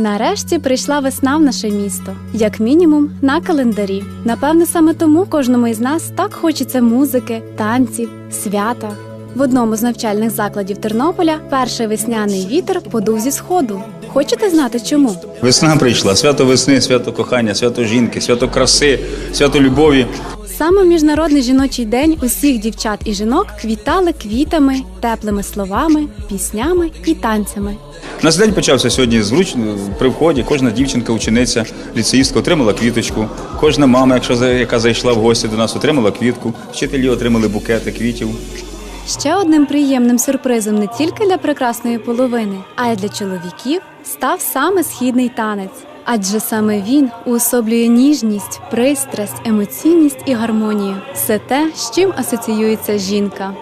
Нарешті прийшла весна в наше місто, як мінімум на календарі. Напевне, саме тому кожному із нас так хочеться музики, танців, свята. В одному з навчальних закладів Тернополя перший весняний вітер подув зі сходу. Хочете знати чому? Весна прийшла, свято весни, свято кохання, свято жінки, свято краси, свято любові. Саме в міжнародний жіночий день усіх дівчат і жінок квітали квітами, теплими словами, піснями і танцями. Наш день почався сьогодні зручно при вході. Кожна дівчинка, учениця, ліцеїстка отримала квіточку. Кожна мама, якщо яка зайшла в гості до нас, отримала квітку. Вчителі отримали букети квітів. Ще одним приємним сюрпризом не тільки для прекрасної половини, а й для чоловіків став саме східний танець. Адже саме він уособлює ніжність, пристрасть, емоційність і гармонію все те, з чим асоціюється жінка.